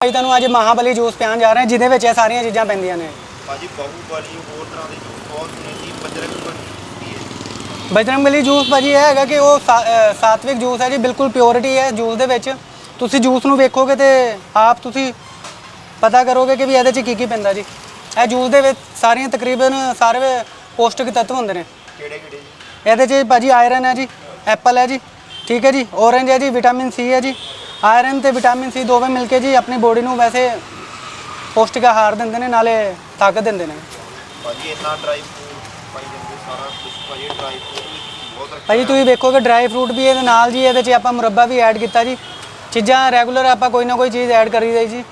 ਭਾਈ ਤੁਹਾਨੂੰ ਅੱਜ ਮਹਾਬਲੀ ਜੂਸ ਪਿਆਉਣ ਜਾ ਰਹੇ ਹਾਂ ਜਿਹਦੇ ਵਿੱਚ ਇਹ ਸਾਰੀਆਂ ਚੀਜ਼ਾਂ ਪੈਂਦੀਆਂ ਨੇ। ਭਾਜੀ ਬਾਹੂਬਲੀ ਹੋਰ ਤਰ੍ਹਾਂ ਦੇ ਜੂਸ ਬਹੁਤ ਸੁਣੇ ਸੀ ਬਜਰੰਗ ਬਲੀ ਬਜਰੰਗਬਲੀ ਜੂਸ ਭਾਜੀ ਇਹ ਹੈਗਾ ਕਿ ਉਹ ਸਾ- ਅਹ ਸਾਤਵਿਕ ਜੂਸ ਹੈ ਜੀ ਬਿਲਕੁਲ ਪਿਓਰਿਟੀ ਹੈ ਜੂਸ ਦੇ ਵਿੱਚ। ਤੁਸੀਂ ਜੂਸ ਨੂੰ ਵੇਖੋਗੇ ਤੇ ਆਪ ਤੁਸੀਂ ਪਤਾ ਕਰੋਗੇ ਕਿ ਵੀ ਇਹਦੇ 'ਚ ਕੀ ਕੀ ਪੈਂਦਾ ਜੀ। ਇਹ ਜੂਸ ਦੇ ਵਿੱਚ ਸਾਰੀਆਂ ਤਕਰੀਬਨ ਸਾਰੇ ਪੌਸ਼ਟਿਕ ਤੱਤ ਹੁੰਦੇ ਨੇ। ਕਿਹੜੇ ਕਿਹੜੇ ਜੀ? ਇਹਦੇ 'ਚ ਭਾਜੀ ਆਇਰਨ ਹੈ ਜੀ ਐਪਲ ਹੈ ਜੀ ਠੀਕ ਹੈ ਜੀ ਔਰੰਜ ਹੈ ਜੀ ਵਿਟਾਮਿਨ ਸੀ ਹੈ ਜੀ। ਆਇਰਨ ਤੇ ਵਿਟਾਮਿਨ ਸੀ ਦੋਵੇਂ ਮਿਲ ਕੇ ਜੀ ਆਪਣੀ ਬੋਡੀ ਨੂੰ ਵੈਸੇ ਪੌਸ਼ਟਿਕ ਆਹਾਰ ਦਿੰਦੇ ਨੇ ਨਾਲੇ ਤਾਕਤ ਦਿੰਦੇ ਨੇ। ਭਾਜੀ ਇੰਨਾ ਡਰਾਈ ਫਰੂਟ ਪਾਈ ਜਾਂਦੇ ਸਾਰਾ ਕੁਝ ਭਾਜੀ ਡਰਾਈ ਫਰੂਟ ਵੀ ਬਹੁਤ ਰੱਖਿਆ ਭਾਜੀ ਤੁਸੀਂ ਵੇਖੋਗੇ ਡਰਾਈ ਫਰੂਟ ਵੀ ਇਹਦੇ ਨਾਲ ਜੀ ਇਹਦੇ 'ਚ ਆਪਾਂ ਮੁਰੱਬਾ ਵੀ ਐਡ ਕੀਤਾ ਜੀ। ਚੀਜ਼ਾਂ ਰੈਗੂਲਰ ਆਪਾਂ ਕੋਈ ਨਾ ਕੋਈ ਚੀਜ਼ ਐਡ ਕਰੀ ਜਾਈ ਜੀ।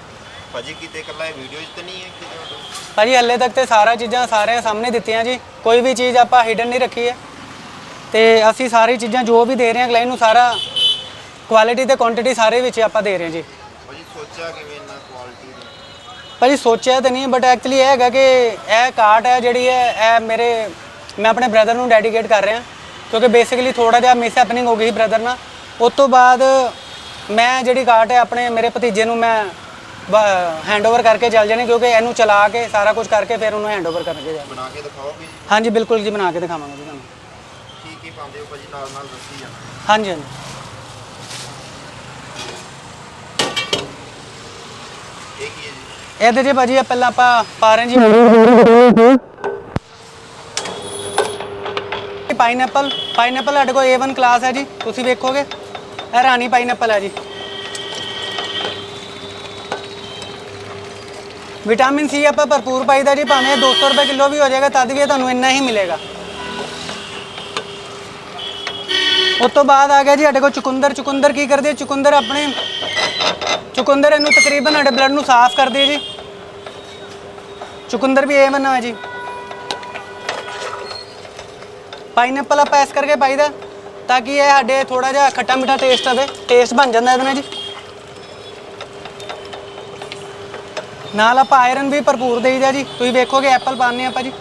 ਭਾਜੀ ਕਿਤੇ ਇਕੱਲਾ ਇਹ ਵੀਡੀਓ 'ਚ ਤਾਂ ਨਹੀਂ ਹੈ ਕਿਤੇ? ਭਾਜੀ ਹੱਲੇ ਤੱਕ ਤੇ ਸਾਰਾ ਚੀਜ਼ਾਂ ਸਾਰਿਆਂ ਸਾਹਮਣੇ ਦਿੱਤੀਆਂ ਜੀ। ਕੋਈ ਵੀ ਚੀਜ਼ ਆਪਾਂ ਹਿਡਨ ਨਹੀਂ ਰੱਖੀ ਹੈ। ਤੇ ਅਸੀਂ ਸਾਰੀ ਚੀਜ਼ਾਂ ਜੋ ਵੀ ਦੇ ਰਹੇ ਹਾਂ ਕਲਾਇੰਟ ਨੂੰ ਸਾਰਾ ਕੁਆਲਿਟੀ ਤੇ ਕੁਆਂਟੀਟੀ ਸਾਰੇ ਵਿੱਚ ਆਪਾਂ ਦੇ ਰਹੇ ਹਾਂ ਜੀ। ਭਾਜੀ ਸੋਚਿਆ ਕਿਵੇਂ ਇੰਨਾ ਕੁਆਲਿਟੀ ਦਾ? ਭਾਜੀ ਸੋਚਿਆ ਤਾਂ ਨਹੀਂ ਬਟ ਐਕਚੁਅਲੀ ਇਹ ਹੈਗਾ ਕਿ ਇਹ ਕਾਰਟ ਹੈ ਜਿਹੜੀ ਹੈ ਇਹ ਮੇਰੇ ਮੈਂ ਆਪਣੇ ਬ੍ਰਦਰ ਨੂੰ ਡੈਡੀਕੇਟ ਕਰ ਰਿਹਾ। ਕਿਉਂਕਿ ਬੇਸਿਕਲੀ ਥੋੜਾ ਜਿਹਾ ਮਿਸ ਹੈਪਨਿੰਗ ਹੋ ਗਈ ਸੀ ਬ੍ਰਦਰ ਨਾਲ। ਉਸ ਤੋਂ ਬਾਅਦ ਮੈਂ ਜਿਹੜੀ ਕਾਰਟ ਹੈ ਆਪਣੇ ਮੇਰੇ ਭਤੀਜੇ ਨੂੰ ਮੈਂ ਹੈਂਡਓਵਰ ਕਰਕੇ ਚੱਲ ਜਾਣੇ ਕਿਉਂਕਿ ਇਹਨੂੰ ਚਲਾ ਕੇ ਸਾਰਾ ਕੁਝ ਕਰਕੇ ਫਿਰ ਉਹਨੂੰ ਹੈਂਡਓਵਰ ਕਰਕੇ ਜਾ ਬਣਾ ਕੇ ਦਿਖਾਓਗੇ ਜੀ? ਹਾਂਜੀ ਬਿਲਕੁਲ ਜੀ ਬਣਾ ਕੇ ਦਿਖਾਵਾਂਗੇ ਜੀ ਤੁਹਾਨੂੰ। ਕੀ ਕੀ ਪਾਉਂਦੇ ਹੋ ਭਾਜੀ? ਨਾਲ ਨਾਲ ਦੱਸੀ ਜਾਣਾ। ਹਾਂਜੀ ਹਾਂਜੀ ਇਹ ਇਹਦੇ 'ਚ ਭਾਜੀ ਇਹ ਪਹਿਲਾਂ ਆਪਾਂ ਪਾ ਰਹੇ ਜੀ। ਪਾਈਨਐਪਲ ਪਾਈਨਐਪਲ ਸਾਡੇ ਕੋਲ A1 ਕਲਾਸ ਹੈ ਜੀ, ਤੁਸੀਂ ਵੇਖੋਗੇ। ਇਹ ਰਾਣੀ ਪਾਈਨਐਪਲ ਹੈ ਜੀ। ਵਿਟਾਮਿਨ ਸੀ ਆਪਾਂ ਭਰਪੂਰ ਪਾਈਦਾ ਜੀ, ਭਾਵੇਂ ਇਹ 200 ਰੁਪਏ ਕਿਲੋ ਵੀ ਹੋ ਜਾਏਗਾ, ਤਦ ਵੀ ਇਹ ਤੁਹਾਨੂੰ ਇੰਨਾ ਹੀ ਮਿਲੇਗਾ। ਉਸ ਤੋਂ ਬਾਅਦ ਆ ਗਿਆ ਜੀ, ਸਾਡੇ ਕੋਲ ਚੁਕੰਦਰ ਚੁਕੰਦਰ ਕੀ ਕਰਦੇ ਚੁਕੰਦਰ ਆਪਣੇ ਚੁਕੰਦਰ ਇਹਨੂੰ ਤਕਰੀਬਨ ਸਾਡੇ ਬਲੱਡ ਨੂੰ ਸਾਫ਼ ਕਰਦੀ ਹੈ ਜੀ। ਚੁਕੰਦਰ ਵੀ ਇਹ ਮੰਨਾ ਹੈ ਜੀ ਪਾਈਨਐਪਲ ਆਪਾਂ ਇਸ ਕਰਕੇ ਪਾਈਦਾ ਤਾਂ ਕਿ ਇਹ ਸਾਡੇ ਥੋੜਾ ਜਿਹਾ ਖੱਟਾ ਮਿੱਠਾ ਟੇਸਟ ਆਵੇ ਟੇਸਟ ਬਣ ਜਾਂਦਾ ਇਹਦੇ ਨਾਲ ਜੀ। ਨਾਲ ਆਪਾਂ ਆਇਰਨ ਵੀ ਭਰਪੂਰ ਦੇਈਦਾ ਜੀ। ਤੁਸੀਂ ਵੇਖੋਗੇ ਐਪਲ ਪਾਉਂਦੇ ਆਪਾਂ ਜੀ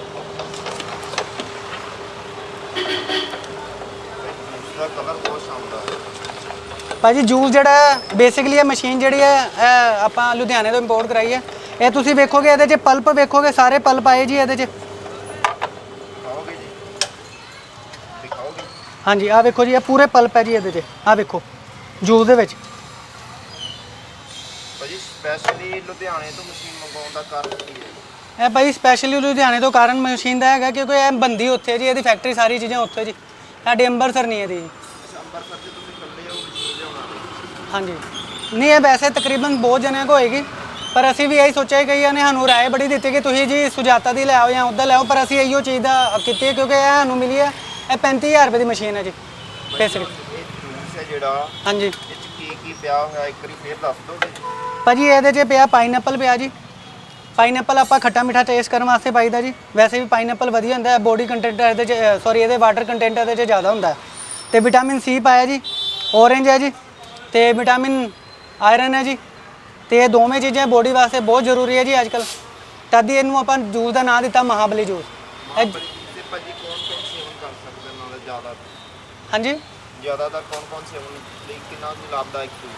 ਇਸਦਾ ਕਲਰ ਬਹੁਤ ਸ਼ਾਨਦਾਰ ਹੈ ਭਾਜੀ ਜੂਸ ਜਿਹੜਾ ਬੇਸਿਕਲੀ ਇਹ ਮਸ਼ੀਨ ਜਿਹੜੀ ਹੈ ਇਹ ਆਪਾਂ ਲੁਧਿਆਣੇ ਤੋਂ ਇੰਪੋਰਟ ਕਰਾਈ ਹੈ। ਇਹ ਤੁਸੀਂ ਵੇਖੋਗੇ ਇਹਦੇ 'ਚ ਪਲਪ ਵੇਖੋਗੇ ਸਾਰੇ ਪਲਪ ਆਏ ਜੀ ਇਹਦੇ 'ਚ। ਹਾਂਜੀ ਆਹ ਵੇਖੋ ਜੀ ਇਹ ਪੂਰੇ ਪਲਪ ਹੈ ਜੀ ਇਹਦੇ 'ਚ। ਆਹ ਵੇਖੋ ਜੂਸ ਦੇ ਵਿੱਚ। ਭਾਜੀ ਸਪੈਸ਼ਲੀ ਲੁਧਿਆਣੇ ਤੋਂ ਮਸ਼ੀਨ ਮੰਗਵਾਉਣ ਦਾ ਕਾਰਨ ਕੀ ਹੈ? ਇਹ ਭਾਈ ਸਪੈਸ਼ਲੀ ਲੁਧਿਆਣੇ ਤੋਂ ਕਾਰਨ ਮਸ਼ੀਨ ਦਾ ਹੈਗਾ ਕਿਉਂਕਿ ਇਹ ਬੰਦੀ ਉੱਥੇ ਹੈ ਜੀ ਇਹਦੀ ਫੈਕਟਰੀ ਸਾਰੀ ਚੀਜ਼ਾਂ ਉੱਥੇ ਜੀ। ਸਾਡੇ ਅੰਮ੍ਰਿਤਸਰ ਨਹੀਂ ਜੀ ਅੱਛਾ ਅੰਮ੍ਰਿਤਸਰ ਤੇ ਤੁਸੀਂ ਇਕੱਲੇ ਹੋ ਮਸ਼ੀਨ ਲਿਆਉਣਾ ਹਾਂਜੀ। ਨਹੀਂ ਇਹ ਵੈਸੇ ਤਕਰੀਬਨ ਬਹੁਤ ਜਣਿਆਂ ਕੋ ਹੋਏਗੀ ਪਰ ਅਸੀਂ ਵੀ ਇਹੀ ਸੋਚਿਆ ਕਿ ਕਈਆਂ ਨੇ ਸਾਨੂੰ ਰਾਏ ਬੜੀ ਦਿੱਤੀ ਕਿ ਤੁਸੀਂ ਜੀ ਸੁਜਾਤਾ ਦੀ ਲੈ ਆਓ ਜਾਂ ਉੱਧਰ ਲੈ ਆਓ ਪਰ ਅਸੀਂ ਇਹੀਓ ਚੀਜ਼ ਦਾ ਕੀਤੀ ਹੈ ਕਿਉਂਕਿ ਇਹ ਸਾਨੂੰ ਮਿਲੀ ਹੈ ਇਹ 35000 ਰੁਪਏ ਦੀ ਮਸ਼ੀਨ ਹੈ ਜੀ। ਬੇਸਿਕ ਜੂਸ ਹੈ ਜਿਹੜਾ ਹਾਂਜੀ। ਇਹ ਚ ਕੀ ਕੀ ਪਿਆ ਹੋਇਆ ਇੱਕ ਵਾਰੀ ਫੇਰ ਦੱਸ ਦੋਗੇ? ਭਾਜੀ ਇਹਦੇ 'ਚ ਪਿਆ ਪਾਈਨਐਪਲ ਪਿਆ ਜੀ। ਪਾਈਨਐਪਲ ਆਪਾਂ ਖੱਟਾ ਮਿੱਠਾ ਟੇਸਟ ਕਰਨ ਵਾਸਤੇ ਪਾਈਦਾ ਜੀ। ਵੈਸੇ ਵੀ ਪਾਈਨਐਪਲ ਵਧੀਆ ਹੁੰਦਾ ਹੈ ਬੋਡੀ ਕੰਟੈਂਟ ਇਹਦੇ 'ਚ ਸੌਰੀ ਇਹਦੇ ਵਾਟਰ ਕੰਟੈਂਟ ਇਹਦੇ 'ਚ ਜ਼ਿਆਦਾ ਹੁੰਦਾ ਹੈ। ਤੇ ਵਿਟਾਮਿਨ ਸੀ ਪਾਇਆ ਜੀ ਔਰੇਂਜ ਹੈ ਜੀ। ਤੇ ਵਿਟਾਮਿਨ ਆਇਰਨ ਹੈ ਜੀ। ਤੇ ਇਹ ਦੋਵੇਂ ਚੀਜ਼ਾਂ ਬੋਡੀ ਵਾਸਤੇ ਬਹੁਤ ਜ਼ਰੂਰੀ ਹੈ ਜੀ ਅੱਜਕੱਲ ਤਦ ਹੀ ਇਹਨੂੰ ਆਪਾਂ ਜੂਸ ਦਾ ਨਾਮ ਦਿੱਤਾ ਮਹਾਬਲੀ ਜੂਸ। ਇਹ- ਬੜੀ ਤੇ ਭਾਜੀ ਕੌਣ ਕੌਣ ਸੇਵਨ ਕਰ ਸਕਦਾ ਨਾਲ ਜ਼ਿਆਦਾ? ਹਾਂਜੀ? ਜ਼ਿਆਦਾਤਰ ਕੌਣ ਕੌਣ ਸੇਵਨ ਲਈ ਕਿੰਨਾ ਕੁ ਲਾਭਦਾਇਕ ਜੂਸ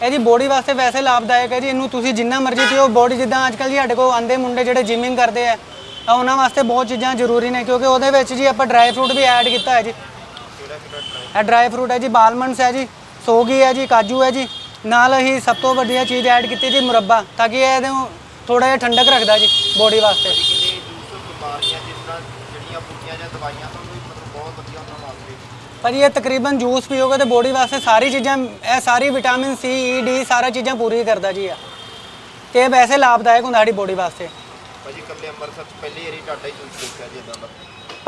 ਹੈ ਇਹ? ਜੀ ਬੋਡੀ ਵਾਸਤੇ ਵੈਸੇ ਲਾਭਦਾਇਕ ਹੈ ਜੀ ਇਹਨੂੰ ਤੁਸੀਂ ਜਿੰਨਾ ਮਰਜ਼ੀ ਪੀਓ। ਬੋਡੀ ਜਿੱਦਾਂ ਅੱਜਕੱਲ ਜੀ ਸਾਡੇ ਕੋਲ ਆਂਦੇ ਮੁੰਡੇ ਜਿਹੜੇ ਜਿਮਿੰਗ ਕਰਦੇ ਆ ਤਾਂ ਉਹਨਾਂ ਵਾਸਤੇ ਬਹੁਤ ਚੀਜ਼ਾਂ ਜ਼ਰੂਰੀ ਨੇ ਕਿਉਂਕਿ ਉਹਦੇ ਵਿੱਚ ਜੀ ਆਪਾਂ ਡਰਾਈ ਫਰੂਟ ਵੀ ਐਡ ਕੀਤਾ ਹੈ ਜੀ। ਕਿਹੜਾ ਕਿਹੜਾ ਟਰਾਈ ਇਹ ਡਰਾਈ ਫਰੂਟ ਹੈ ਜੀ ਬਾਲਮੰਡਸ ਹੈ ਜੀ। ਸੋਗੀ ਹੈ ਜੀ ਕਾਜੂ ਹੈ ਜੀ। ਨਾਲ ਹੀ ਸਭ ਤੋਂ ਵੱਡੀਆ ਚੀਜ਼ ਐਡ ਕੀਤੀ ਜੀ ਮੁਰੱਬਾ। ਤਾਂ ਕਿ ਇਹ ਇਹਨੂੰ ਥੋੜਾ ਜਿਹਾ ਠੰਡਕ ਰੱਖਦਾ ਜੀ ਬੋਡੀ ਵਾਸਤੇ। ਬਿਮਾਰੀਆਂ ਜਿਸ ਤਰ੍ਹਾਂ ਜਿਹੜੀਆਂ ਬੁੱਕੀਆਂ ਜਾਂ ਦਵਾਈਆਂ ਤੋਂ ਵੀ ਮਤਲਬ ਬਹੁਤ ਵਧੀਆ ਉਹਨਾਂ ਵਾਸਤੇ ਭਾਜੀ ਇਹ ਤਕਰੀਬਨ ਜੂਸ ਪੀਓਗੇ ਤੇ ਬੋਡੀ ਵਾਸਤੇ ਸਾਰੀ ਚੀਜ਼ਾਂ ਇਹ ਸਾਰੀ ਵਿਟਾਮਿਨ ਸੀ ਈ ਡੀ ਸਾਰਾ ਚੀਜ਼ਾਂ ਪੂਰੀ ਕਰਦਾ ਜੀ ਆ ਤੇ ਇਹ ਵੈਸੇ ਲਾਭਦਾਇਕ ਹੁੰਦਾ ਸਾਡੀ ਬੋਡੀ ਵਾਸਤੇ। ਭਾਜੀ ਕੱਲੇ ਅੰਮ੍ਰਿਤਸਰ ਚ ਪਹਿਲੀ ਵਾਰੀ ਤੁਹਾਡਾ ਹੀ ਜੂਸ ਦੇਖਿਆ ਜੀ ਇਦਾਂ ਦਾ।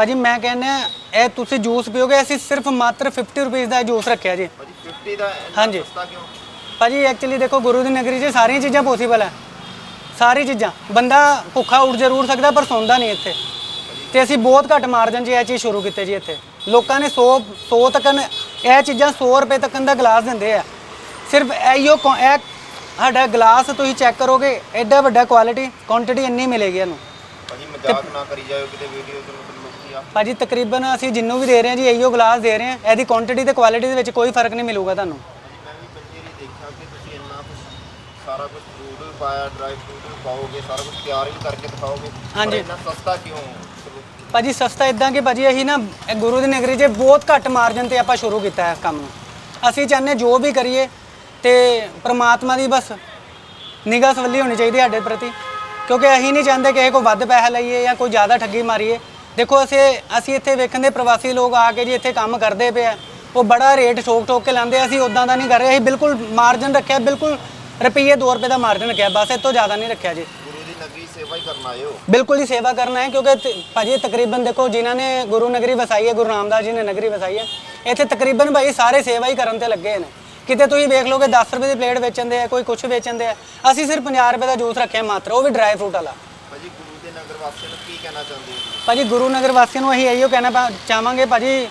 ਭਾਜੀ ਮੈਂ ਕਹਿੰਦਾ ਇਹ ਤੁਸੀਂ ਜੂਸ ਪੀਓਗੇ ਅਸੀਂ ਸਿਰਫ ਮਾਤਰ 50 ਰੁਪਏ ਦਾ ਜੂਸ ਰੱਖਿਆ ਜੀ। ਭਾਜੀ 50 ਦਾ ਇੰਨਾ ਹਾਂਜੀ। ਸਸਤਾ ਕਿਉਂ? ਭਾਜੀ ਐਕਚੁਅਲੀ ਦੇਖੋ ਗੁਰੂ ਦੀ ਨਗਰੀ 'ਚ ਸਾਰੀਆਂ ਚੀਜ਼ਾਂ ਪੋਸੀਬਲ ਹੈ। ਸਾਰੀ ਚੀਜ਼ਾਂ। ਬੰਦਾ ਭੁੱਖਾ ਉੱਠ ਜ਼ਰੂਰ ਸਕਦਾ ਪਰ ਸੌਂਦਾ ਨਹੀਂ ਇੱਥੇ। ਤੇ ਅਸੀਂ ਬਹੁਤ ਘੱਟ ਮਾਰਜਨ 'ਚ ਇਹ ਚੀਜ਼ ਸ਼ੁਰੂ ਕੀਤੀ ਜੀ ਇੱਥੇ। ਲੋਕਾਂ ਨੇ 100 100 ਤੱਕਨ ਇਹ ਚੀਜ਼ਾਂ 100 ਰੁਪਏ ਤੱਕਨ ਦਾ ਗਲਾਸ ਦਿੰਦੇ ਆ। ਸਿਰਫ ਇਹੀਓ ਕੁ- ਇਹ ਸਾਡਾ ਗਲਾਸ ਤੁਸੀਂ ਚੈੱਕ ਕਰੋਗੇ ਐਡਾ ਵੱਡਾ ਕੁਆਲਿਟੀ ਕੁਆਂਟੀਟੀ ਇੰਨੀ ਮਿਲੇਗੀ ਇਹਨੂੰ। ਭਾਜੀ ਮਜ਼ਾਕ ਨਾ ਕਰੀ ਜਾਇਓ ਕਿਤੇ ਵੀਡੀਓ ਤੇ ਮਤਲਬ ਆ ਭਾਜੀ ਤਕਰੀਬਨ ਅਸੀਂ ਜਿੰਨੂੰ ਵੀ ਦੇ ਰਹੇ ਹਾਂ ਜੀ ਇਹੀਓ ਗਲਾਸ ਦੇ ਰਹੇ ਹਾਂ। ਇਹਦੀ ਕੁਆਂਟੀਟੀ ਤੇ ਕੁਆਲਿਟੀ ਦੇ ਵਿੱਚ ਕੋਈ ਫ਼ਰਕ ਨਹੀਂ ਮਿਲੂਗਾ ਤੁਹਾਨੂੰ। ਭਾਜੀ ਮੈਂ ਵੀ ਪਹਿਲੀ ਵਾਰੀ ਦੇਖਿਆ ਕਿ ਤੁਸੀਂ ਇੰਨਾ ਕੁਝ ਸਾਰਾ ਕੁਝ ਫਰੂਟ ਵੀ ਪਾਇਆ ਡਰਾਈ ਫਰੂਟ ਵੀ ਪਾਓਗੇ ਸਾਰਾ ਕੁਝ ਤਿਆਰ ਵੀ ਕਰਕੇ ਦਿਖਾਓਗੇ ਹਾਂਜੀ। ਪਰ ਇੰਨਾ ਸਸਤਾ ਕਿਉਂ? ਚਲੋ, ਭਾਜੀ ਸਸਤਾ ਇਦਾਂ ਕਿ ਭਾਜੀ ਅਸੀਂ ਨਾ ਇਹ ਗੁਰੂ ਦੀ ਨਗਰੀ 'ਚ ਬਹੁਤ ਘੱਟ ਮਾਰਜਨ ਤੇ ਆਪਾਂ ਸ਼ੁਰੂ ਕੀਤਾ ਹੈ ਇਸ ਕੰਮ ਨੂੰ। ਅਸੀਂ ਚਾਹੁੰਦੇ ਜੋ ਵੀ ਕਰੀਏ ਤੇ ਪ੍ਰਮਾਤਮਾ ਦੀ ਬਸ ਨਿਗਾਹ ਸਵੱਲੀ ਹੋਣੀ ਚਾਹੀਦੀ ਸਾਡੇ ਪ੍ਰਤੀ। ਕਿਉਂਕਿ ਅਸੀਂ ਨਹੀਂ ਚਾਹੁੰਦੇ ਕਿ ਇਹ ਕੋਈ ਵੱਧ ਪੈਸਾ ਲਈਏ ਜਾਂ ਕੋਈ ਜ਼ਿਆਦਾ ਠੱਗੀ ਮਾਰੀਏ। ਦੇਖੋ ਅਸੀਂ ਅਸੀਂ ਇੱਥੇ ਵੇਖਣ ਦੇ ਪ੍ਰਵਾਸੀ ਲੋਕ ਆ ਕੇ ਜੀ ਇੱਥੇ ਕੰਮ ਕਰਦੇ ਪਏ ਆ। ਉਹ ਬੜਾ ਰੇਟ ਠੋਕ ਠੋਕ ਕੇ ਲਾਉਂਦੇ ਆ, ਅਸੀਂ ਉਦਾਂ ਦਾ ਨਹੀਂ ਕਰ ਰਹੇ। ਅਸੀਂ ਬਿਲਕੁਲ ਮਾਰਜਨ ਰੱਖਿਆ ਬਿਲਕੁਲ ਰੁਪਈਏ 2 ਰੁਪਏ ਦਾ ਮਾਰਜਨ ਰੱਖਿਆ। ਬਸ ਇਹ ਤੋਂ ਜ਼ਿਆਦਾ ਨਹੀਂ ਰੱਖਿਆ ਜੀ। ਗੁਰੂ ਦੀ ਨਗਰੀ ਸੇਵਾ ਹੀ ਕਰਨ ਆਏ ਹੋ? ਬਿਲਕੁਲ ਹੀ ਸੇਵਾ ਕਰਨਾ ਹੈ ਕਿਉਂਕਿ ਭਾਜੀ ਤਕਰੀਬਨ ਦੇਖੋ ਜਿਨ੍ਹਾਂ ਨੇ ਗੁਰੂ ਨਗਰੀ ਵਸਾਈ ਹੈ ਗੁਰੂ ਰਾਮਦਾਸ ਜੀ ਨੇ ਨਗਰੀ ਵਸਾਈ ਹੈ ਇੱਥੇ ਤਕਰੀਬਨ ਭਾਈ ਸਾਰੇ ਸੇਵਾ ਹੀ ਕਰਨ ਤੇ ਲੱਗੇ ਨੇ। ਕਿਤੇ ਤੁਸੀਂ ਵੇਖ ਲਓਗੇ 10 ਰੁਪਏ ਦੀ ਪਲੇਟ ਵੇਚਣ ਦੇ ਆ ਕੋਈ ਕੁਝ ਵੇਚਣ ਦੇ ਆ। ਅਸੀਂ ਸਿਰਫ 50 ਰੁਪਏ ਦਾ ਜੂਸ ਰੱਖਿਆ ਮਾਤਰ ਉਹ ਵੀ ਡਰਾਈ ਫਰੂਟ ਵਾਲਾ। ਭਾਜੀ ਗੁਰੂ ਦੇ ਨਗਰ ਵਾਸੀਆਂ ਨੂੰ ਕੀ ਕਹਿਣਾ ਚਾਹੁੰਦੇ ਹੋ? ਭਾਜੀ ਗੁਰੂ ਨਗਰ ਵਾਸੀਆਂ ਨੂੰ ਅਸੀਂ ਇਹੀਓ ਕਹਿਣਾ ਪਾ- ਚਾਹਾਂਗੇ ਭਾਜੀ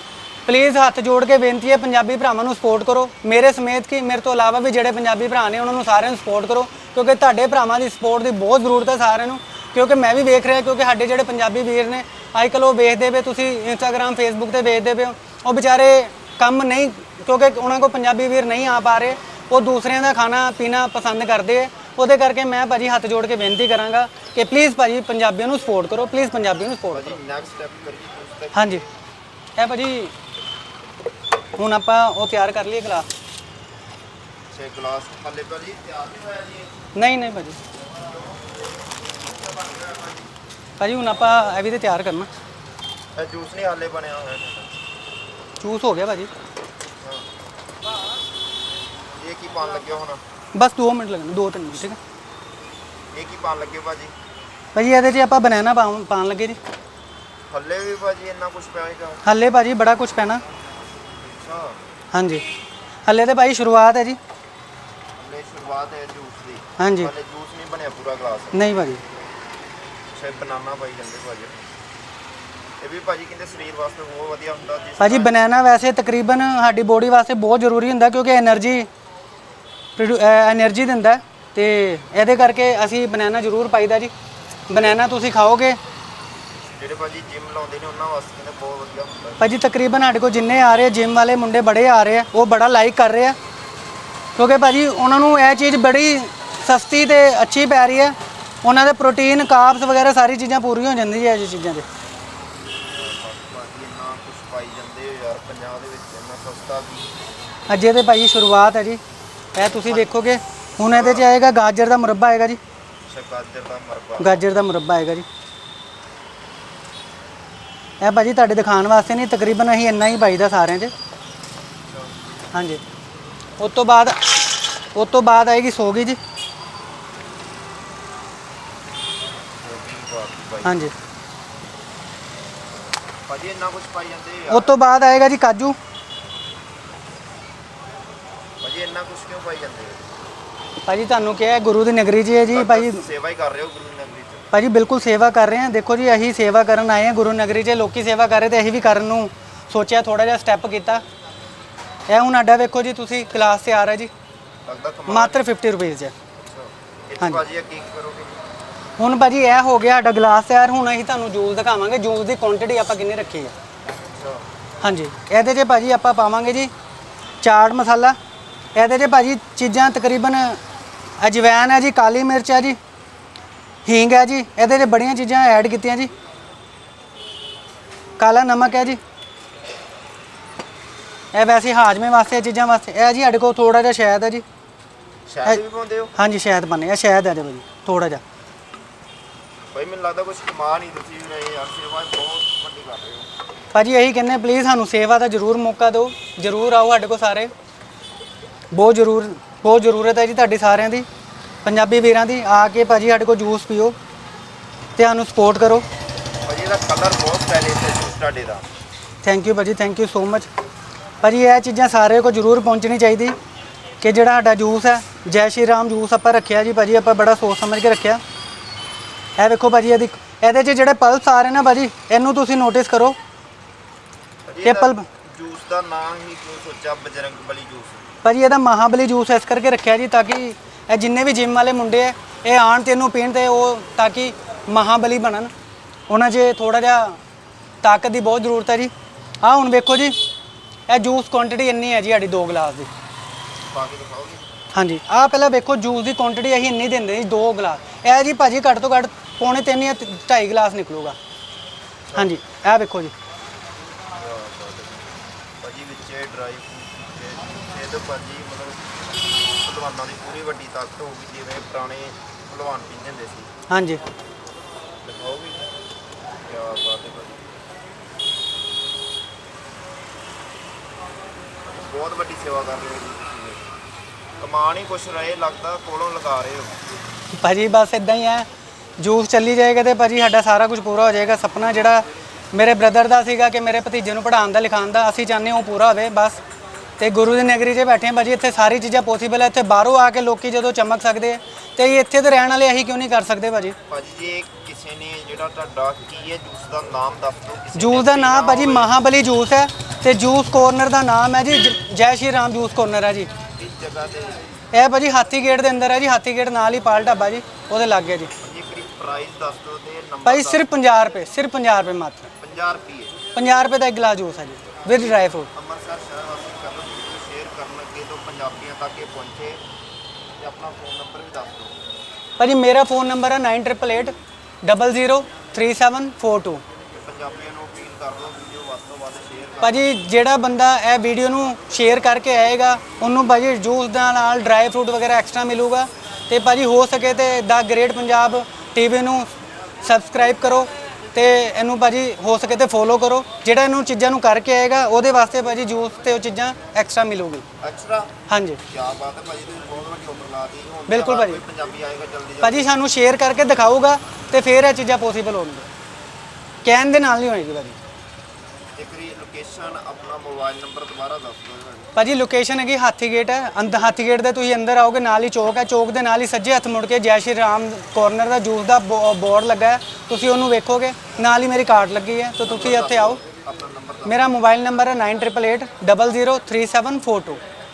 ਪਲੀਜ਼ ਹੱਥ ਜੋੜ ਕੇ ਬੇਨਤੀ ਹੈ ਪੰਜਾਬੀ ਭਰਾਵਾਂ ਨੂੰ ਸਪੋਰਟ ਕਰੋ। ਮੇਰੇ ਸਮੇਤ ਕੀ, ਮੇਰੇ ਤੋਂ ਇਲਾਵਾ ਵੀ ਜਿਹੜੇ ਪੰਜਾਬੀ ਭਰਾ ਨੇ ਉਹਨਾਂ ਨੂੰ ਸਾਰਿਆਂ ਨੂੰ ਸਪੋਰਟ ਕਰੋ, ਕਿਉਂਕਿ ਤੁਹਾਡੇ ਭਰਾਵਾਂ ਦੀ ਸਪੋਰਟ ਦੀ ਬਹੁਤ ਜ਼ਰੂਰਤ ਹੈ ਸਾਰਿਆਂ ਨੂੰ। ਕਿਉਂਕਿ ਮੈਂ ਵੀ ਵੇਖ ਰਿਹਾ, ਕਿਉਂਕਿ ਸਾਡੇ ਜਿਹੜੇ ਪੰਜਾਬੀ ਵੀਰ ਨੇ ਅੱਜ ਕੱਲ੍ਹ ਉਹ ਵੇਖਦੇ ਪਏ, ਤੁਸੀਂ ਇੰਸਟਾਗ੍ਰam ਫੇਸਬੁੱਕ ਤੇ ਵੇਖਦੇ ਪਏ ਹੋ। ਉਹ ਵਿਚਾਰੇ ਕੰਮ ਨਹੀਂ, ਕਿਉਂਕਿ ਉਹਨਾਂ ਕੋਲ ਪੰਜਾਬੀ ਵੀਰ ਨਹੀਂ ਆ ਪਾ ਰਹੇ। ਉਹ ਦੂਸਰਿਆਂ ਦਾ ਖਾਣਾ ਪੀਣਾ ਪਸੰਦ ਕਰਦੇ ਆ। ਉਹਦੇ ਕਰਕੇ ਮੈਂ ਭਾਜੀ ਹੱਥ ਜੋੜ ਕੇ ਬੇਨਤੀ ਕਰਾਂਗਾ ਕਿ ਪਲੀਜ਼ ਭਾਜੀ ਪੰਜਾਬੀਆਂ ਨੂੰ ਸਪੋਰਟ ਕਰੋ ਪਲੀਜ਼ ਪੰਜਾਬੀਆਂ ਨੂੰ ਸਪੋਰਟ ਭਾਜੀ ਨੈਕਸਟ ਸਟੈਪ ਕਰੀਏ ਤੁਸੀਂ ਤਾਂ। ਹਾਂਜੀ। ਇਹ ਭਾਜੀ ਹੁਣ ਆਪਾਂ ਉਹ ਤਿਆਰ ਕਰ ਲਈਏ ਗਲਾਸ ਛੇ ਗਲਾਸ ਥੱਲੇ ਭਾਜੀ ਤਿਆਰ ਨਹੀਂ ਹੋਇਆ ਜੀ? ਨਹੀਂ ਨਹੀਂ ਭਾਜੀ। ਭਾਜੀ ਹੁਣ ਆਪਾਂ ਇਹ ਵੀ ਤੇ ਤਿਆਰ ਕਰਨਾ। ਇਹ ਜੂਸ ਨਹੀਂ ਹਾਲੇ ਬਣਿਆ ਹੋਇਆ। ਜੂਸ ਹੋ ਗਿਆ ਭਾਜੀ। ਇਹ ਕੀ ਪਾਣ ਲੱਗੇ ਹੋ ਹੁਣ? ਬਸ 2 ਮਿੰਟ ਲੱਗਣੇ 2-3 ਮਿੰਟ ਠੀਕ ਹੈ। ਇਹ ਕੀ ਪਾਣ ਲੱਗੇ ਭਾਜੀ? ਭਾਜੀ ਇਹਦੇ 'ਚ ਆਪਾਂ ਬਨਾਨਾ ਪਾਉਣ ਲੱਗੇ ਜੀ। ਹੱਲੇ ਵੀ ਭਾਜੀ ਇੰਨਾ ਕੁਝ ਪੈਗਾ ਹੱਲੇ ਭਾਜੀ ਬੜਾ ਕੁਛ ਪੈਣਾ। ਅੱਛਾ। ਹਾਂਜੀ। ਹੱਲੇ ਤੇ ਭਾਈ ਸ਼ੁਰੂਆਤ ਹੈ ਜੀ। ਹੱਲੇ ਸ਼ੁਰੂਆਤ ਹੈ ਜੂਸ ਦੀ। ਹਾਂਜੀ। ਹੱਲੇ ਜੂਸ ਨਹੀਂ ਬਣਿਆ ਪੂਰਾ ਗਲਾਸ। ਨਹੀਂ ਭਾਜੀ। ਸ਼ਾਇਦ ਬਨਾਨਾ ਪਾਈ ਜਾਂਦੇ ਭਾਜੀ। ਇਹ ਵੀ ਭਾਜੀ ਕਹਿੰਦੇ ਸਰੀਰ ਵਾਸਤੇ ਬਹੁਤ ਵਧੀਆ ਹੁੰਦਾ ਜੀ ਭਾਜੀ ਬਨਾਨਾ ਵੈਸੇ ਤਕਰੀਬਨ ਸਾਡੀ ਬੋਡੀ ਵਾਸਤੇ ਬਹੁਤ ਜ਼ਰੂਰੀ ਹੁੰਦਾ ਕਿਉਂਕਿ એનર્ਜੀ ਐਨਰਜੀ ਦਿੰਦਾ ਤੇ ਇਹਦੇ ਕਰਕੇ ਅਸੀਂ ਬਨਾਨਾ ਜ਼ਰੂਰ ਪਾਈਦਾ ਜੀ। ਬਨਾਨਾ ਤੁਸੀਂ ਖਾਓਗੇ? ਜਿਹੜੇ ਭਾਜੀ ਜਿਮ ਲਾਉਂਦੇ ਨੇ ਉਹਨਾਂ ਵਾਸਤੇ ਕਹਿੰਦੇ ਬਹੁਤ ਵਧੀਆ ਹੁੰਦਾ। ਭਾਜੀ ਤਕਰੀਬਨ ਸਾਡੇ ਕੋਲ ਜਿੰਨੇ ਆ ਰਹੇ ਜਿਮ ਵਾਲੇ ਮੁੰਡੇ ਬੜੇ ਆ ਰਹੇ ਆ ਉਹ ਬੜਾ ਲਾਈਕ ਕਰ ਰਹੇ ਆ। ਕਿਉਂਕਿ ਭਾਜੀ ਉਹਨਾਂ ਨੂੰ ਇਹ ਚੀਜ਼ ਬੜੀ ਸਸਤੀ ਤੇ ਅੱਛੀ ਪੈ ਰਹੀ ਹੈ ਉਹਨਾਂ ਦੇ ਪ੍ਰੋਟੀਨ ਕਾਰਬਸ ਵਗੈਰਾ ਸਾਰੀ ਚੀਜ਼ਾਂ ਪੂਰੀਆਂ ਹੋ ਜਾਂਦੀਆਂ ਇਹ ਚੀਜ਼ਾਂ 'ਚ ਭਾਜੀ ਇੰਨਾ ਕੁਝ ਪਾਈ ਜਾਂਦੇ ਹੋ ਯਾਰ ਪੰਜਾਬ ਦੇ ਵਿੱਚ ਇੰਨਾ ਸਸਤਾ ਵੀ ਅਜੇ ਤੇ ਭਾਜੀ ਸ਼ੁਰੂਆਤ ਹੈ ਜੀ। ਇਹ ਤੁਸੀਂ ਦੇਖੋਗੇ ਹੁਣ ਇਹਦੇ 'ਚ ਆਏਗਾ ਗਾਜਰ ਦਾ ਮੁਰੱਬਾ ਆਏਗਾ ਜੀ। ਦਾ ਮਰਬਾ। ਗਾਜਰ ਦਾ ਮੁਰੱਬਾ ਆਏਗਾ ਜੀ। ਇਹ ਭਾਜੀ ਤੁਹਾਡੇ ਦਿਖਾਉਣ ਵਾਸਤੇ ਨਹੀਂ ਤਕਰੀਬਨ ਅਸੀਂ ਇੰਨਾ ਹੀ ਪਾਈਦਾ ਸਾਰਿਆਂ 'ਚ। ਹਾਂਜੀ। ਉਸ ਤੋਂ ਬਾਅਦ ਉਸ ਤੋਂ ਬਾਅਦ ਆਏਗੀ ਸੋਗੀ ਜੀ। ਹਾਂਜੀ। ਭਾਜੀ ਇੰਨਾ ਕੁਝ ਪਾਈ ਜਾਂਦੇ ਉਸ ਤੋਂ ਬਾਅਦ ਆਏਗਾ ਜੀ ਕਾਜੂ। ਭਾਜੀ ਇੰਨਾ ਕੁਝ ਕਿਉਂ ਪਾਈ ਜਾਂਦੇ ਭਾਜੀ ਤੁਹਾਨੂੰ ਕਿਹਾ ਹੈ ਗੁਰੂ ਦੀ ਨਗਰੀ 'ਚ ਹੈ ਜੀ ਭਾਜੀ। ਸੇਵਾ ਹੀ ਕਰ ਰਹੇ ਹੋ ਗੁਰੂ ਨਗਰੀ ਚ। ਭਾਜੀ ਬਿਲਕੁਲ ਸੇਵਾ ਕਰ ਰਹੇ ਹਾਂ। ਦੇਖੋ ਜੀ ਅਸੀਂ ਸੇਵਾ ਕਰਨ ਆਏ ਹਾਂ ਗੁਰੂ ਨਗਰੀ 'ਚ ਲੋਕੀ ਸੇਵਾ ਕਰ ਰਹੇ ਤੇ ਅਸੀਂ ਵੀ ਕਰਨ ਨੂੰ ਸੋਚਿਆ ਥੋੜਾ ਜਿਹਾ ਸਟੈਪ ਕੀਤਾ। ਇਹ ਹੁਣ ਅੱਡਾ ਵੇਖੋ ਜੀ ਤੁਸੀਂ ਕਲਾਸ ਤੇ ਆ ਰਿਹਾ ਜੀ। ਲੱਗਦਾ ਕਮਾਲ ਮਾਤਰ 50 ਰੁਪਏ 'ਚ ਅੱਛਾ। ਭਾਜੀ ਇਹ ਕੀ ਕਰੋਗੇ? ਹੁਣ ਭਾਜੀ ਇਹ ਹੋ ਗਿਆ ਸਾਡਾ ਗਲਾਸ ਤਿਆਰ ਹੁਣ ਅਸੀਂ ਤੁਹਾਨੂੰ ਜੂਸ ਦਿਖਾਵਾਂਗੇ। ਜੂਸ ਦੀ ਕੁਆਂਟੀਟੀ ਆਪਾਂ ਕਿੰਨੀ ਰੱਖੀ ਹੈ ਅੱਛਾ। ਹਾਂਜੀ। ਇਹਦੇ 'ਚ ਭਾਜੀ ਆਪਾਂ ਪਾਵਾਂਗੇ ਜੀ ਚਾਟ ਮਸਾਲਾ। ਇਹਦੇ 'ਚ ਭਾਜੀ ਚੀਜ਼ਾਂ ਤਕਰੀਬਨ ਅਜਵੈਨ ਹੈ ਜੀ ਕਾਲੀ ਮਿਰਚ ਹੈ ਜੀ ਹੀਂਗ ਹੈ ਜੀ ਇਹਦੇ 'ਚ ਬੜੀਆਂ ਚੀਜ਼ਾਂ ਐਡ ਕੀਤੀਆਂ ਜੀ। ਕਾਲਾ ਨਮਕ ਹੈ ਜੀ। ਇਹ ਵੈਸੇ ਹਾਜ਼ਮੇ ਵਾਸਤੇ ਇਹ ਚੀਜ਼ਾਂ ਵਾਸਤੇ। ਇਹ ਜੀ ਸਾਡੇ ਕੋਲ ਥੋੜਾ ਜਿਹਾ ਸ਼ਹਿਦ ਹੈ ਜੀ। ਸ਼ਾਇਦ ਵੀ ਪਾਉਂਦੇ ਹੋ? ਹਾਂਜੀ ਸ਼ਹਿਦ ਪਾਣੇ ਇਹ ਸ਼ਹਿਦ ਹੈ ਜੀ ਭਾਜੀ ਥੋੜਾ ਜਿਹਾ। ਭਾਈ ਮੈਨੂੰ ਲੱਗਦਾ ਕੁਝ ਕਮਾ ਨਹੀਂ ਤੁਸੀਂ ਰਹੇ ਯਾਰ ਸੇਵਾ ਬਹੁਤ ਵੱਡੀ ਕਰ ਰਹੇ ਹੋ। ਭਾਜੀ ਇਹੀ ਕਹਿੰਦੇ ਪਲੀਜ਼ ਸਾਨੂੰ ਸੇਵਾ ਦਾ ਜ਼ਰੂਰ ਮੌਕਾ ਦਿਓ। ਜ਼ਰੂਰ ਆਓ ਸਾਡੇ ਕੋਲ ਸਾਰੇ। ਬਹੁਤ ਜ਼ਰੂਰ ਬਹੁਤ ਜ਼ਰੂਰਤ ਹੈ ਜੀ ਤੁਹਾਡੀ ਸਾਰਿਆਂ ਦੀ ਪੰਜਾਬੀ ਵੀਰਾਂ ਦੀ ਆ ਕੇ ਭਾਜੀ ਸਾਡੇ ਕੋਲ ਜੂਸ ਪੀਓ ਤੇ ਸਾਨੂੰ ਸਪੋਰਟ ਕਰੋ। ਭਾਜੀ ਇਹਦਾ ਕਲਰ ਬਹੁਤ ਸਟਾਈਲਿਸ਼ ਹੈ ਜੂਸ ਤੁਹਾਡੇ ਦਾ। ਥੈਂਕ ਯੂ ਭਾਜੀ ਥੈਂਕ ਯੂ ਸੋ ਮਚ ਭਾਜੀ ਇਹ ਚੀਜ਼ਾਂ ਸਾਰੇ ਕੋਲ ਜ਼ਰੂਰ ਪਹੁੰਚਣੀ ਚਾਹੀਦੀ ਕਿ ਜਿਹੜਾ ਸਾਡਾ ਜੂਸ ਹੈ ਜੈ ਸ਼੍ਰੀ ਰਾਮ ਜੂਸ ਆਪਾਂ ਰੱਖਿਆ ਜੀ ਭਾਜੀ ਆਪਾਂ ਬੜਾ ਸੋਚ ਸਮਝ ਕੇ ਰੱਖਿਆ। ਇਹ ਵੇਖੋ ਭਾਜੀ ਇਹਦੀ ਇਹਦੇ 'ਚ ਜਿਹੜੇ ਪਲਸ ਆ ਰਹੇ ਨੇ ਭਾਜੀ ਇਹਨੂੰ ਤੁਸੀਂ ਨੋਟਿਸ ਕਰੋ। ਭਾਜੀ ਇਹ ਇਹਦਾ ਪਲ- ਜੂਸ ਦਾ ਨਾਮ ਹੀ ਕਿਉਂ ਸੋਚਿਆ ਬਜਰੰਗ ਬਲੀ ਜੂਸ? ਭਾਜੀ ਇਹਦਾ ਮਹਾਬਲੀ ਜੂਸ ਇਸ ਕਰਕੇ ਰੱਖਿਆ ਜੀ ਤਾਂ ਕਿ ਇਹ ਜਿੰਨੇ ਵੀ ਜਿਮ ਵਾਲੇ ਮੁੰਡੇ ਆ, ਇਹ ਆਣ ਤੇ ਇਹਨੂੰ ਪੀਣ ਤੇ ਉਹ ਤਾਂ ਕਿ ਮਹਾਬਲੀ ਬਣਨ। ਉਹਨਾਂ 'ਚ ਥੋੜਾ ਜਿਹਾ ਤਾਕਤ ਦੀ ਬਹੁਤ ਜ਼ਰੂਰਤ ਹੈ ਜੀ। ਆਹ ਹੁਣ ਵੇਖੋ ਜੀ, ਇਹ ਜੂਸ ਕੁਆਂਟੀਟੀ ਇੰਨੀ ਹੈ ਜੀ ਸਾਡੀ 2 ਗਲਾਸ ਦੀ। ਹਾਂਜੀ, ਆਹ ਪਹਿਲਾਂ ਵੇਖੋ ਜੂਸ ਦੀ ਕੁਆਂਟੀਟੀ ਅਸੀਂ ਇੰਨੀ ਦਿੰਦੇ ਜੀ 2 ਗਲਾਸ। ਇਹ ਜੀ ਭਾਜੀ ਘੱਟ ਤੋਂ ਘੱਟ ਪੌਣੇ 3 ਜਾਂ 2.5 ਗਲਾਸ ਨਿਕਲੂਗਾ। ਹਾਂਜੀ ਇਹ ਵੇਖੋ ਜੀ। ਭਾਜੀ ਵਿੱਚ ਡਰਾਈ ਭਾਜੀ ਮਤਲਬ ਭਲਵਾਨਾਂ ਦੀ ਪੂਰੀ ਵੱਡੀ ਤਾਕਤ ਹੋਊਗੀ ਜਿਵੇਂ ਪੁਰਾਣੇ ਭਲਵਾਨ ਪੀਂਦੇ ਹੁੰਦੇ ਸੀ। ਹਾਂਜੀ। ਦਿਖਾਓਗੇ? ਕੀ ਬਾਤ ਹੈ ਭਾਜੀ। ਬਹੁਤ ਵੱਡੀ ਸੇਵਾ ਕਰ ਰਹੇ ਹੋ ਜੀ ਤੁਸੀਂ। ਕਮਾਣ ਹੀ ਕੁਛ ਰਹੇ ਲੱਗਦਾ ਕੋਲੋਂ ਲਗਾ ਰਹੇ ਹੋ। ਭਾਜੀ ਬਸ ਇਦਾਂ ਹੀ ਹੈ। ਜੂਸ ਚੱਲੀ ਜਾਏਗਾ ਤੇ ਭਾਜੀ ਸਾਡਾ ਸਾਰਾ ਕੁਝ ਪੂਰਾ ਹੋ ਜਾਏਗਾ। ਸੁਪਨਾ ਜਿਹੜਾ ਮੇਰੇ ਬ੍ਰਦਰ ਦਾ ਸੀਗਾ ਕਿ ਮੇਰੇ ਭਤੀਜੇ ਨੂੰ ਪੜ੍ਹਾਉਣ ਦਾ ਲਿਖਾਉਣ ਦਾ ਅਸੀਂ ਚਾਹੁੰਦੇ ਹਾਂ ਉਹ ਪੂਰਾ ਹੋਵੇ ਬਸ। ਤੇ ਗੁਰੂ ਦੀ ਨਗਰੀ 'ਚ ਬੈਠੇ ਹਾਂ ਭਾਜੀ ਇੱਥੇ ਸਾਰੀ ਚੀਜ਼ਾਂ ਪੋਸੀਬਲ ਹੈ ਇੱਥੇ ਬਾਹਰੋਂ ਆ ਕੇ ਲੋਕੀ ਜਦੋਂ ਚਮਕ ਸਕਦੇ ਆ। ਤੇ ਇਹ ਇੱਥੇ ਤੇ ਰਹਿਣ ਵਾਲੇ ਅਸੀਂ ਕਿਉਂ ਨਹੀਂ ਕਰ ਸਕਦੇ ਭਾਜੀ? ਭਾਜੀ ਜੇ ਕਿਸੇ ਨੇ ਜਿਹੜਾ ਤੁਹਾਡਾ ਕੀ ਹੈ ਜੂਸ ਦਾ ਨਾਮ ਦੱਸ ਦਿਓ। ਕਿਸੇ ਜੂਸ ਦਾ ਨਾਮ ਭਾਜੀ ਮਹਾਬਲੀ ਜੂਸ ਹੈ ਤੇ ਜੂਸ ਕੋਰਨਰ ਦਾ ਨਾਮ ਹੈ ਜੀ ਜ- ਜੈ ਸ਼੍ਰੀ ਰਾਮ ਜੂਸ ਕੋਰਨਰ ਹੈ ਜੀ। ਇਸ ਜਗ੍ਹਾ ਤੇ ਇਹ ਭਾਜੀ ਹਾਥੀ ਗੇਟ ਦੇ ਅੰਦਰ ਹੈ ਜੀ ਹਾਥੀ ਗੇਟ ਨਾਲ ਹੀ ਪਾਲ ਢਾਬਾ ਜੀ ਉਹਦੇ ਲਾਗੇ ਜੀ। ਭਾਜੀ ਕਰੀ ਪ੍ਰਾਈਸ ਦੱਸ ਦਿਓ ਤੇ ਨੰਬਰ ਭਾਜੀ ਸਿਰਫ 50 ਰੁਪਏ ਸਿਰਫ 50 ਰੁਪਏ ਮਾਤਰ। 50 ਰੁਪਏ। 50 ਰੁਪਏ ਦਾ ਇੱਕ ਗਲਾਸ ਜੂਸ ਹੈ ਜੀ ਵਿਦ ਡਰਾਈ ਫਰੂਟ ਅੰਮ੍ਰਿਤਸਰ ਸ਼ਹਿਰ ਵਾਸੀ ਕਦੋਂ ਵੀਡੀਓ ਸ਼ੇਅਰ ਕਰਨ ਲੱਗੇ ਤੋਂ ਪੰਜਾਬੀਆਂ ਤੱਕ ਇਹ ਪਹੁੰਚੇ ਤੇ ਆਪਣਾ ਫੋਨ ਨੰਬਰ ਵੀ ਦੱਸ ਦਿਓ। ਭਾਜੀ ਮੇਰਾ ਫੋਨ ਨੰਬਰ ਹੈ 9888 003742 ਤੇ ਪੰਜਾਬੀਆਂ ਨੂੰ ਅਪੀਲ ਕਰ ਦਿਓ ਵੀਡੀਓ ਵੱਧ ਤੋਂ ਵੱਧ ਸ਼ੇਅਰ ਕਰ ਭਾਜੀ ਜਿਹੜਾ ਬੰਦਾ ਇਹ ਵੀਡੀਓ ਨੂੰ ਸ਼ੇਅਰ ਕਰਕੇ ਆਏਗਾ ਉਹਨੂੰ ਭਾਜੀ ਜੂਸ ਦਾ ਨਾਲ ਡਰਾਈ ਫਰੂਟ ਵਗੈਰਾ ਐਕਸਟਰਾ ਮਿਲੂਗਾ। ਤੇ ਭਾਜੀ ਹੋ ਸਕੇ ਤੇ ਦਾ ਗ੍ਰੇਟ ਪੰਜਾਬ ਟੀਵੀ ਨੂੰ ਸਬਸਕ੍ਰਾਈਬ ਕਰੋ। ਤੇ ਇਹਨੂੰ ਭਾਜੀ ਹੋ ਸਕੇ ਤੇ ਫੋਲੋ ਕਰੋ। ਜਿਹੜਾ ਇਹਨੂੰ ਚੀਜ਼ਾਂ ਨੂੰ ਕਰਕੇ ਆਏਗਾ ਉਹਦੇ ਵਾਸਤੇ ਭਾਜੀ ਜੂਸ ਤੇ ਉਹ ਚੀਜ਼ਾਂ ਐਕਸਟਰਾ ਮਿਲੂਗੀ। ਐਕਸਟਰਾ ਹਾਂਜੀ। ਕੀ ਬਾਤ ਹੈ ਭਾਜੀ ਤੁਸੀਂ ਬਹੁਤ ਵੱਡੀ ਆਫਰ ਲਾਤੀ ਹੁਣ ਬਿਲਕੁਲ ਭਾਜੀ। ਕੋਈ ਪੰਜਾਬੀ ਆਏਗਾ ਜਲਦੀ ਜਲਦੀ। ਭਾਜੀ ਸਾਨੂੰ ਸ਼ੇਅਰ ਕਰਕੇ ਦਿਖਾਊਗਾ ਤੇ ਫਿਰ ਇਹ ਚੀਜ਼ਾਂ ਪੋਸੀਬਲ ਹੋਣਗੀਆਂ। ਕਹਿਣ ਦੇ ਨਾਲ ਨਹੀਂ ਹੋਏਗੀ ਭਾਜੀ। ਇੱਕ ਰੀ ਲੋਕੇਸ਼ਨ ਆਪਣਾ ਮੋਬਾਈਲ ਨੰਬਰ ਦੁਬਾਰਾ ਦੱਸ ਦਿਓ ਭਾਜੀ ਲੋਕੇਸ਼ਨ ਹੈਗੀ ਹਾਥੀ ਗੇਟ ਹੈ ਅੰਦਰ ਹਾਥੀ ਗੇਟ ਦੇ ਤੁਸੀਂ ਅੰਦਰ ਆਓਗੇ ਨਾਲ ਹੀ ਚੌਕ ਹੈ। ਚੌਕ ਦੇ ਨਾਲ ਹੀ ਸੱਜੇ ਹੱਥ ਮੁੜ ਕੇ ਜੈ ਸ਼੍ਰੀ ਰਾਮ ਕਾਰਨਰ ਦਾ ਜੂਸ ਦਾ ਬੋਰਡ ਲੱਗਾ ਹੈ। ਤੁਸੀਂ ਉਹਨੂੰ ਵੇਖੋਗੇ ਨਾਲ ਹੀ ਮੇਰੀ ਕਾਰਡ ਲੱਗੀ ਹੈ। ਤਾਂ ਤੁਸੀਂ ਇੱਥੇ ਆਓ। ਮੇਰਾ ਮੋਬਾਈਲ ਨੰਬਰ ਹੈ 9888 003742